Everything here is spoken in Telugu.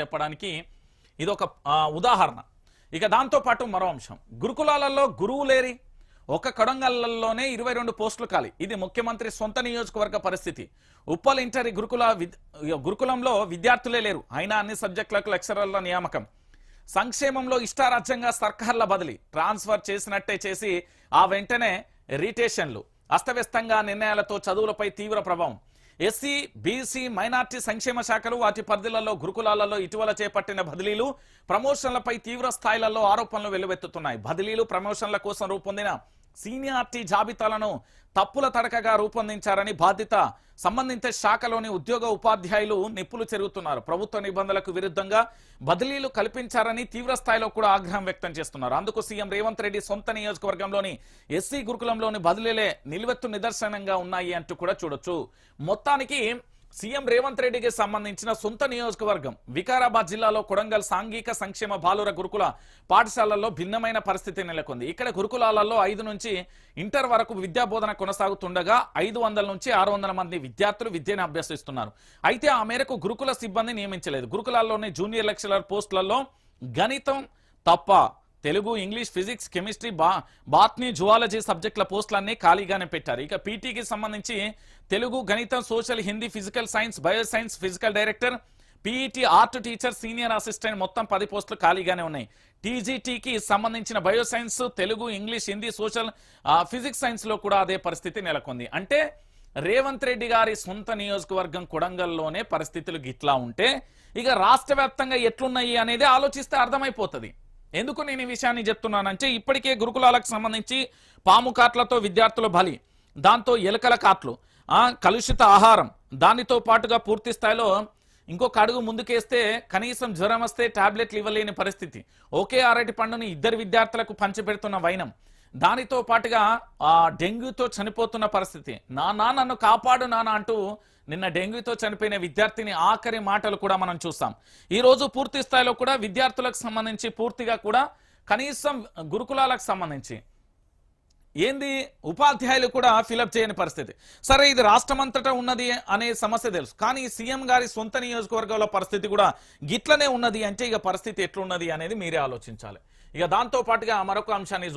చెప్పడానికి ఇది ఒక ఉదాహరణ. ఇక దాంతో పాటు మరో అంశం. గురుకులాలలో గురువు లేరి ఒక కొడంగల్లోనే ఇరవై రెండు పోస్టులు ఖాళీ. ఇది ముఖ్యమంత్రి సొంత నియోజకవర్గ పరిస్థితి. ఉప్పల్ ఇంటర్ గురుకుల గురుకులంలో విద్యార్థులే లేరు. అయినా అన్ని సబ్జెక్టులకు లెక్చరర్ల నియామకం. సంక్షేమంలో ఇష్టారాజ్యంగా సర్కార్ల బదిలీ. ట్రాన్స్ఫర్ చేసినట్టే చేసి ఆ వెంటనే రిటేషన్లు. అస్తవ్యస్తంగా నిర్ణయాలతో చదువులపై తీవ్ర ప్రభావం. ఎస్సీ బీసీ మైనార్టీ సంక్షేమ శాఖలు వాటి పరిధిలలో గురుకులాలలో ఇటీవల చేపట్టిన బదిలీలు ప్రమోషన్లపై తీవ్ర స్థాయిలలో ఆరోపణలు వెల్లువెత్తుతున్నాయి. బదిలీలు ప్రమోషన్ల కోసం రూపొందిన సీనియార్టీ జాబితాలను తప్పుల తడకగా రూపొందించారని బాధ్యత సంబంధిత శాఖలోని ఉద్యోగ ఉపాధ్యాయులు నిప్పులు చెరుగుతున్నారు. ప్రభుత్వ నిబంధనలకు విరుద్ధంగా బదిలీలు కల్పించారని తీవ్ర స్థాయిలో కూడా ఆగ్రహం వ్యక్తం చేస్తున్నారు. అందుకు సీఎం రేవంత్ రెడ్డి సొంత నియోజకవర్గంలోని ఎస్సీ గురుకులంలోని బదిలీలే నిలువెత్తు నిదర్శనంగా ఉన్నాయి అంటూ కూడా చూడొచ్చు. మొత్తానికి సీఎం రేవంత్ రెడ్డికి సంబంధించిన సొంత నియోజకవర్గం వికారాబాద్ జిల్లాలో కొడంగల్ సాంఘిక సంక్షేమ బాలుర గురుకుల పాఠశాలల్లో భిన్నమైన పరిస్థితి నెలకొంది. ఇక్కడ గురుకులాలలో ఐదు నుంచి ఇంటర్ వరకు విద్యా బోధన కొనసాగుతుండగా ఐదు వందల నుంచి ఆరు వందల మంది విద్యార్థులు విద్యను అభ్యసిస్తున్నారు. అయితే ఆ మేరకు గురుకుల సిబ్బంది నియమించలేదు. గురుకులాల్లోని జూనియర్ లెక్చరర్ పోస్టులలో గణితం తప్ప తెలుగు ఇంగ్లీష్ ఫిజిక్స్ కెమిస్ట్రీ బా బాట్నీ జువాలజీ సబ్జెక్టుల పోస్టులన్నీ ఖాళీగానే పెట్టారు. ఇక పీటీకి సంబంధించి తెలుగు గణితం social Hindi physical science bio science physical director PET art teacher senior assistant మొత్తం పది పోస్టులు ఖాళీగానే ఉన్నాయి. టీజీటీకి సంబంధించిన bio science Telugu English Hindi social physics సైన్స్లో కూడా అదే పరిస్థితి నెలకొంది. అంటే రేవంత్ రెడ్డి గారి సొంత నియోజకవర్గం కొడంగల్లోనే పరిస్థితులు గిట్లా ఉంటే ఇక రాష్ట్ర వ్యాప్తంగా ఎట్లున్నాయి అనేది ఆలోచిస్తే అర్థమైపోతుంది. ఎందుకు నేను ఈ విషయాన్ని చెప్తున్నానంటే ఇప్పటికే గురుకులాలకు సంబంధించి పాము కాట్లతో విద్యార్థుల బలి దాంతో ఎలకల కాట్లు కలుషిత ఆహారం దానితో పాటుగా పూర్తి స్థాయిలో ఇంకొక అడుగు ముందుకేస్తే కనీసం జ్వరం వస్తే టాబ్లెట్లు ఇవ్వలేని పరిస్థితి. ఒకే అరటి పండుని ఇద్దరు విద్యార్థులకు పంచిపెడుతున్న వైనం దానితో పాటుగా ఆ డెంగ్యూతో చనిపోతున్న పరిస్థితి. నా నన్ను కాపాడు నాన్న అంటూ నిన్న డెంగ్యూతో చనిపోయిన విద్యార్థిని ఆఖరి మాటలు కూడా మనం చూస్తాం. ఈ రోజు పూర్తి స్థాయిలో కూడా విద్యార్థులకు సంబంధించి పూర్తిగా కూడా కనీసం గురుకులాలకు సంబంధించి ఏంది? ఉపాధ్యాయులు కూడా ఫిలప్ చేయని పరిస్థితి. సరే ఇది రాష్ట్రమంతటా ఉన్నది అనే సమస్య తెలుసు. కానీ సీఎం గారి సొంత నియోజకవర్గంలో పరిస్థితి కూడా గిట్లనే ఉన్నది అంటే ఇక పరిస్థితి ఎట్లున్నది అనేది మీరే ఆలోచించాలి. ఇక దాంతో పాటుగా మరొక అంశాన్ని చూడొచ్చు.